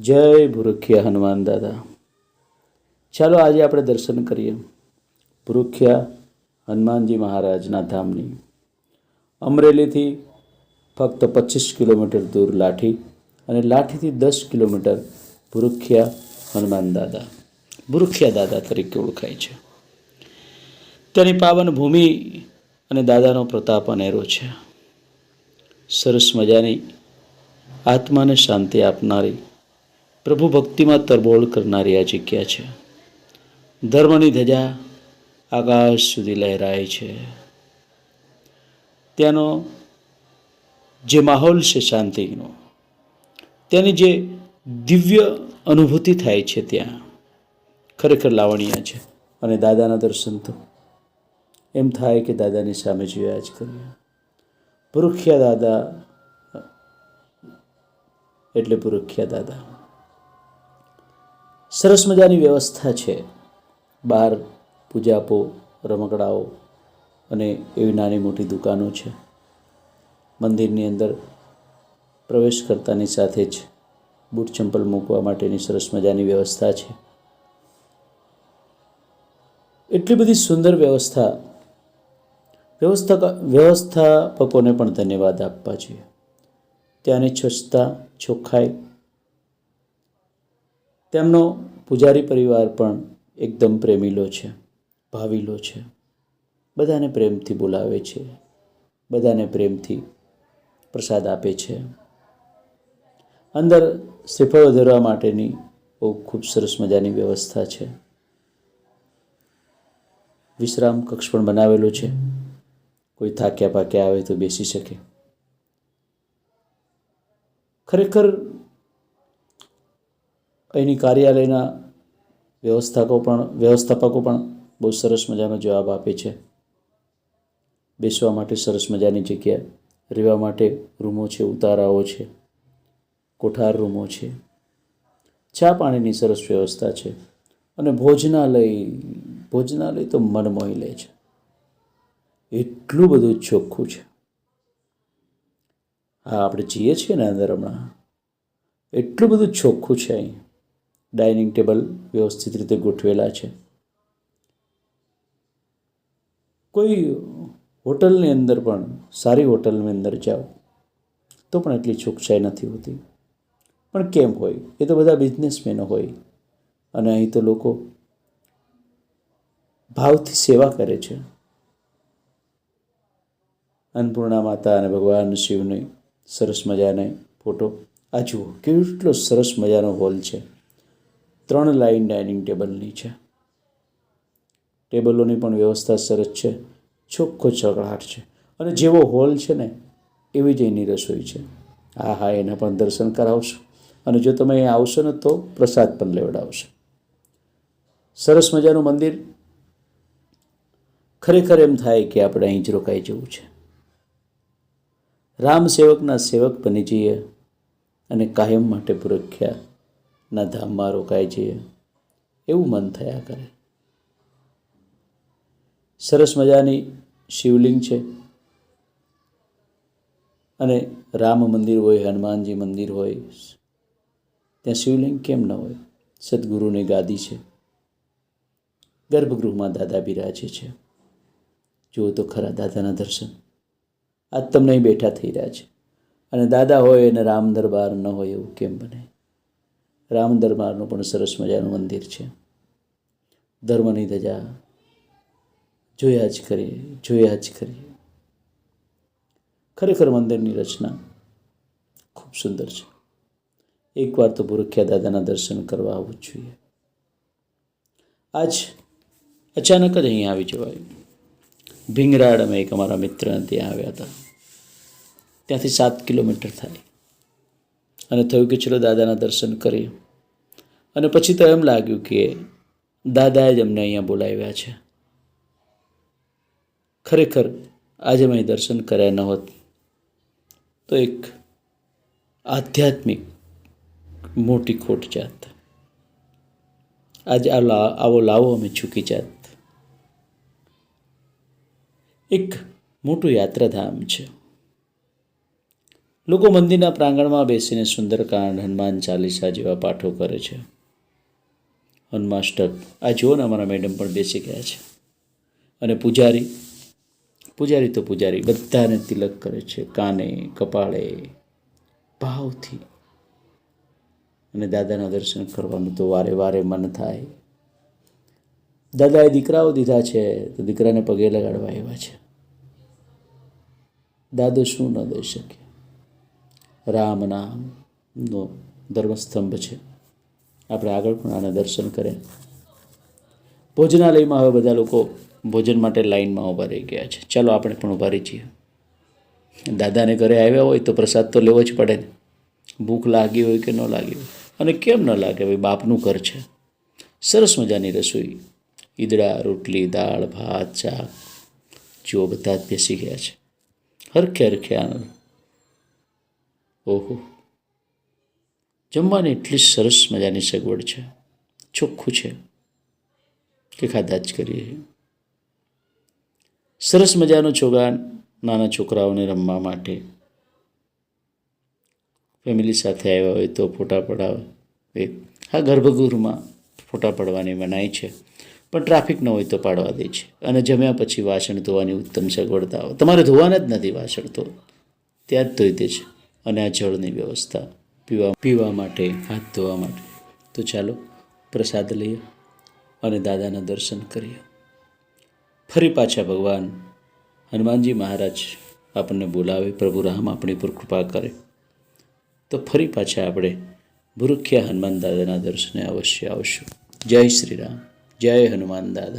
જય ભૂરખિયા હનુમાન દાદા. ચાલો આજે આપણે દર્શન કરીએ. ભૂરખિયા હનુમાનજી મહારાજના ધામની. અમરેલીથી ફક્ત પચીસ કિલોમીટર દૂર લાઠી અને લાઠીથી દસ કિલોમીટર ભૂરખિયા હનુમાન દાદા. ભૂરખિયા દાદા તરીકે ઓળખાય છે. તેની પાવન ભૂમિ અને દાદાનો પ્રતાપ અનેરો છે. સરસ મજાની આત્માને શાંતિ આપનારી પ્રભુ ભક્તિમાં તરબોળ કરનારી આ જગ્યા છે. ધર્મની ધજા આકાશ સુધી લહેરાય છે. ત્યાંનો જે માહોલ છે શાંતિનો, ત્યાંની જે દિવ્ય અનુભૂતિ થાય છે ત્યાં, ખરેખર લાવણીય છે. અને દાદાના દર્શન તો એમ થાય કે દાદાની સામે જોયા જ કરીએ. પુરુખ્યા દાદા, એટલે પુરુખ્યા દાદા. સરસ મજાની વ્યવસ્થા છે. બહાર પૂજાપો, રમકડાઓ અને એવી નાની મોટી દુકાનો છે. મંદિરની અંદર પ્રવેશ કરતાની સાથે જ બૂટ ચંપલ મૂકવા માટેની સરસ મજાની વ્યવસ્થા છે. એટલી બધી સુંદર વ્યવસ્થા વ્યવસ્થા, વ્યવસ્થાપકોને પણ ધન્યવાદ આપવા જોઈએ. ત્યાંની સ્વચ્છતા ચોખ્ખાઈ તેમનો પૂજારી પરિવાર પણ એકદમ પ્રેમીલો છે, ભાવિલો છે. બધાને પ્રેમથી બોલાવે છે, બધાને પ્રેમથી પ્રસાદ આપે છે. અંદર શ્રીફળ વધારવા માટેની બહુ ખૂબ સરસ મજાની વ્યવસ્થા છે. વિશ્રામ કક્ષ પણ બનાવેલો છે. કોઈ થાક્યા પાક્યા આવે તો બેસી શકે. ખરેખર અહીંની કાર્યાલયના વ્યવસ્થાકો પણ, વ્યવસ્થાપકો પણ બહુ સરસ મજાનો જવાબ આપે છે. બેસવા માટે સરસ મજાની જગ્યા, રહેવા માટે રૂમો છે, ઉતારાઓ છે, કોઠાર રૂમો છે, ચા પાણીની સરસ વ્યવસ્થા છે અને ભોજનાલય ભોજનાલય તો મન મોહી લે છે. એટલું બધું ચોખ્ખું છે. હા, આપણે જઈએ છીએ ને અંદર હમણાં. એટલું બધું ચોખ્ખું છે અહીં. ડાઇનિંગ ટેબલ વ્યવસ્થિત રીતે ગોઠવેલા છે. કોઈ હોટલની અંદર પણ, સારી હોટલની અંદર જાઓ, તો પણ એટલી ચોકસાઈ નથી હોતી. પણ કેમ હોય? એ તો બધા બિઝનેસમેનો હોય. અને અહીં તો લોકો ભાવથી સેવા કરે છે. અન્નપૂર્ણા માતા અને ભગવાન શિવની સરસ મજાને ફોટો. આ જુઓ, કેટલો સરસ મજાનો હોલ છે. ત્રણ લાઈન ડાઇનિંગ ટેબલની છે. ટેબલોની પણ વ્યવસ્થા સરસ છે. ચોખ્ખો ચકડાટ છે. અને જેવો હોલ છે ને, એવી જ એની રસોઈ છે. હા હા, એના પણ દર્શન કરાવશો. અને જો તમે અહીં આવશો ને, તો પ્રસાદ પણ લેવડાવશો. સરસ મજાનું મંદિર. ખરેખર એમ થાય કે આપણે અહીં જ રોકાઈ જવું છે. રામ સેવકના સેવક બની જઈએ અને કાયમ માટે પુરખ્યાના ધામમાં રોકાઈ જઈએ એવું મન થયા કરે. સરસ મજાની શિવલિંગ છે. અને રામ મંદિર હોય, હનુમાનજી મંદિર હોય, ત્યાં શિવલિંગ કેમ ન હોય? સદગુરુની ગાદી છે. ગર્ભગૃહમાં દાદા બિરાજે છે. જુઓ તો ખરા દાદાના દર્શન. આજ તમને અહીં બેઠા થઈ રહ્યા છે. અને દાદા હોય અને રામ દરબાર ન હોય એવું કેમ બને? રામ દરબારનું પણ સરસ મજાનું મંદિર છે. ધર્મની ધજા જોયા જ કરીએ જોયા જ કરીએ ખરેખર મંદિરની રચના ખૂબ સુંદર છે. એકવાર તો ભૂરખ્યા દાદાના દર્શન કરવા આવવું જ જોઈએ. આજ અચાનક જ અહીં આવી જવાયું. ભીંગરાડ અમે એક અમારા મિત્ર ત્યાં આવ્યા હતા. ત્યાંથી સાત કિલોમીટર થાય. અને થયું કે ચલો દાદાના દર્શન કરીએ. અને પછી તો એમ લાગ્યું કે દાદાએ જ અમને અહીંયા બોલાવ્યા છે. ખરેખર આજે મેં દર્શન કર્યા ન હોત તો એક આધ્યાત્મિક મોટી ખોટ જાત. આજે આ આવો લાવો અમે ચૂકી જાત. એક મોટું યાત્રાધામ છે. લોકો મંદિરના પ્રાંગણમાં બેસીને સુંદરકાંડ, હનુમાન ચાલીસા જેવા પાઠો કરે છે. હનુમાષ્ટક આ જુઓ ને અમારા મેડમ પણ બેસી ગયા છે. અને પૂજારી પૂજારી તો પૂજારી, બધાને તિલક કરે છે, કાને, કપાળે, ભાવથી. અને દાદાના દર્શન કરવાનું તો વારે વારે મન થાય. દાદાએ દીકરાઓ દીધા છે, તો દીકરાને પગે લગાડવા આવ્યા છે. દાદો શું ન દઈ શકે? રામ નામનો ધર્મસ્તંભ છે. આપણે આગળ પણ આના દર્શન કર્યા ભોજનાલયમાં હવે બધા લોકો ભોજન માટે લાઈનમાં ઊભા રહી ગયા છે. ચાલો આપણે પણ ઊભા રહી છીએ દાદાને ઘરે આવ્યા હોય તો પ્રસાદ તો લેવો જ પડે ને. ભૂખ લાગી હોય કે ન લાગી હોય? અને કેમ ન લાગે? ભાઈ બાપનું ઘર છે. સરસ મજાની રસોઈ. ઈદડા, રોટલી, દાળ, ભાત, શાક. જુઓ બધા જ બેસી ગયા છે. હરખે હરખે આનંદ. ઓહો. જમવાની એટલી સરસ મજાની સગવડ છે. ચોખ્ખું છે. કે ખાધા જ કરીએ. સરસ મજાનો છોગા નાના છોકરાઓને રમવા માટે. ફેમિલી સાથે આવ્યા હોય તો ફોટા પડાવે. હા, ગર્ભગૃહમાં ફોટા પડવાની મનાઈ છે. પણ ટ્રાફિક ન હોય તો પાડવા દે છે. અને જમ્યા પછી વાસણ ધોવાની ઉત્તમ સગવડતાઓ તમારે ધોવાના જ નથી વાસણ તો. ત્યાં જ ધોઈ દે છે. અને આ જળની વ્યવસ્થા પીવા પીવા માટે, હાથ ધોવા માટે. તો ચાલો પ્રસાદ લઈએ અને દાદાના દર્શન કરીએ. ફરી પાછા ભગવાન હનુમાનજી મહારાજ આપણને બોલાવે, પ્રભુ રામ, આપણી પર કૃપા કરે. તો ફરી પાછા આપણે ભૂરુખ્યા હનુમાન દાદાના દર્શને અવશ્ય આવશું. જય શ્રી રામ. જય હનુમાન દાદા.